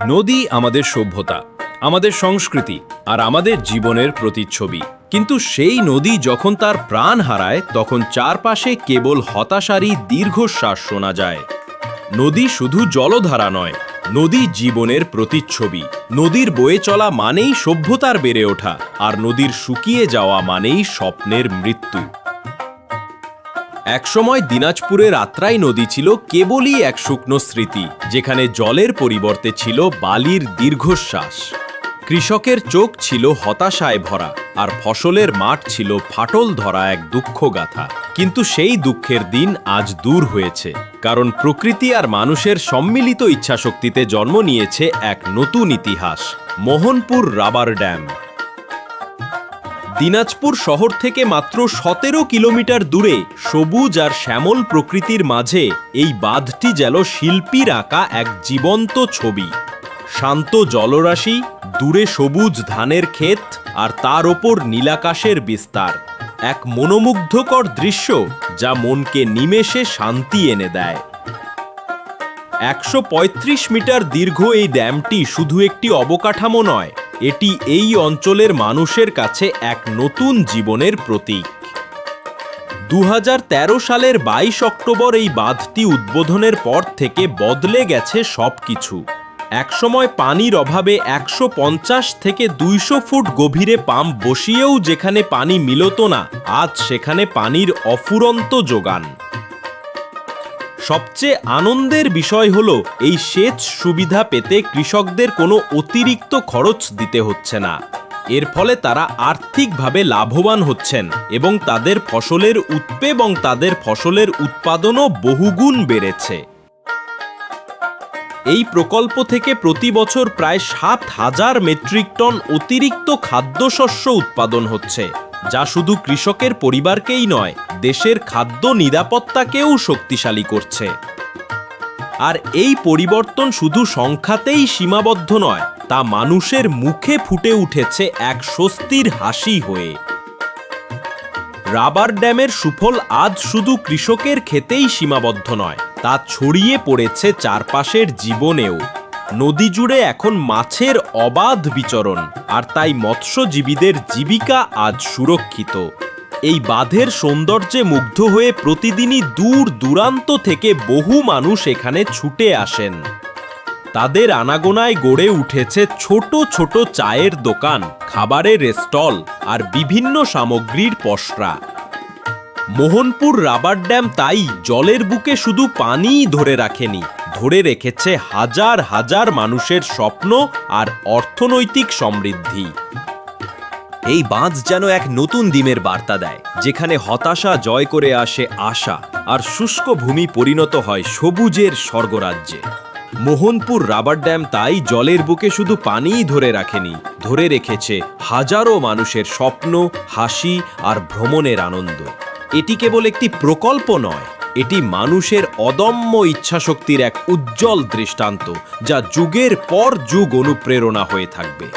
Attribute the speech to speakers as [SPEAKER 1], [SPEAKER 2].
[SPEAKER 1] নদী আমাদের সভ্যতা, আমাদের সংস্কৃতি আর আমাদের জীবনের প্রতিচ্ছবি। কিন্তু সেই নদী যখন তার প্রাণ হারায়, তখন চারপাশে কেবল হতাশারই দীর্ঘশ্বাস শোনা যায়। নদী শুধু জলধারা নয়, নদী জীবনের প্রতিচ্ছবি। নদীর বয়ে চলা মানেই সভ্যতার বেড়ে ওঠা, আর নদীর শুকিয়ে যাওয়া মানেই স্বপ্নের মৃত্যু। একসময় দিনাজপুরের আত্রাই নদী ছিল কেবলই এক শুকনো স্মৃতি, যেখানে জলের পরিবর্তে ছিল বালির দীর্ঘশ্বাস। কৃষকের চোখ ছিল হতাশায় ভরা, আর ফসলের মাঠ ছিল ফাটল ধরা এক দুঃখগাথা। কিন্তু সেই দুঃখের দিন আজ দূর হয়েছে, কারণ প্রকৃতি আর মানুষের সম্মিলিত ইচ্ছাশক্তিতে জন্ম নিয়েছে এক নতুন ইতিহাস, মোহনপুর রাবার ড্যাম। দিনাজপুর শহর থেকে মাত্র সতেরো কিলোমিটার দূরে সবুজ আর শ্যামল প্রকৃতির মাঝে এই বাঁধটি যেন শিল্পীর আঁকা এক জীবন্ত ছবি। শান্ত জলরাশি, দূরে সবুজ ধানের ক্ষেত আর তার ওপর নীলাকাশের বিস্তার। এক মনোমুগ্ধকর দৃশ্য যা মনকে নিমেষে শান্তি এনে দেয়। একশো পঁয়ত্রিশ মিটার দীর্ঘ এই ড্যামটি শুধু একটি অবকাঠামো নয় এটি এই অঞ্চলের মানুষের কাছে এক নতুন জীবনের প্রতীক। দু হাজার তেরো সালের বাইশ অক্টোবর এই বাঁধটি উদ্বোধনের পর থেকে বদলে গেছে সবকিছু। একসময় পানির অভাবে একশো পঞ্চাশ থেকে দুইশো ফুট গভীরে পাম্প বসিয়েও যেখানে পানি মিলত না, আজ সেখানে পানির অফুরন্ত যোগান। সবচেয়ে আনন্দের বিষয় হল এই সেচ সুবিধা পেতে কৃষকদের কোনো অতিরিক্ত খরচ দিতে হচ্ছে না। এর ফলে তারা আর্থিকভাবে লাভবান হচ্ছেন এবং তাদের ফসলের উৎপে এবং তাদের ফসলের উৎপাদনও বহুগুণ বেড়েছে। এই প্রকল্প থেকে প্রতি বছর প্রায় সাত হাজার মেট্রিক টন অতিরিক্ত খাদ্যশস্য উৎপাদন হচ্ছে, যা শুধু কৃষকের পরিবারকেই নয় দেশের খাদ্য নিরাপত্তাকেও শক্তিশালী করছে। আর এই পরিবর্তন শুধু সংখ্যাতেই সীমাবদ্ধ নয়, তা মানুষের মুখে ফুটে উঠেছে এক স্বস্তির হাসি হয়ে। রাবার ড্যামের সুফল আজ শুধু কৃষকের ক্ষেতেই সীমাবদ্ধ নয়, তা ছড়িয়ে পড়েছে চারপাশের জীবনেও। নদী জুড়ে এখন মাছের অবাধ বিচরণ, আর তাই মৎস্যজীবীদের জীবিকা আজ সুরক্ষিত। এই বাঁধের সৌন্দর্যে মুগ্ধ হয়ে প্রতিদিনই দূর দূরান্ত থেকে বহু মানুষ এখানে ছুটে আসেন। তাদের আনাগোনায় গড়ে উঠেছে ছোট ছোট চায়ের দোকান, খাবারের স্টল আর বিভিন্ন সামগ্রীর পসরা। মোহনপুর রাবার ড্যাম তাই জলের বুকে শুধু পানিই ধরে রাখেনি, ধরে রেখেছে হাজার হাজার মানুষের স্বপ্ন আর অর্থনৈতিক সমৃদ্ধি। এই বাঁধ যেন এক নতুন দিনের বার্তা দেয়, যেখানে হতাশা জয় করে আসে আশা, আর শুষ্ক ভূমি পরিণত হয় সবুজের স্বর্গরাজ্যে। মোহনপুর রাবার ড্যাম তাই জলের বুকে শুধু পানিই ধরে রাখেনি, ধরে রেখেছে হাজারো মানুষের স্বপ্ন, হাসি, আর ভ্রমণের আনন্দ। এটি কেবল একটি প্রকল্প নয়, এটি মানুষের অদম্য ইচ্ছাশক্তির এক উজ্জ্বল দৃষ্টান্ত, যা যুগের পর যুগ অনুপ্রেরণা হয়ে থাকবে।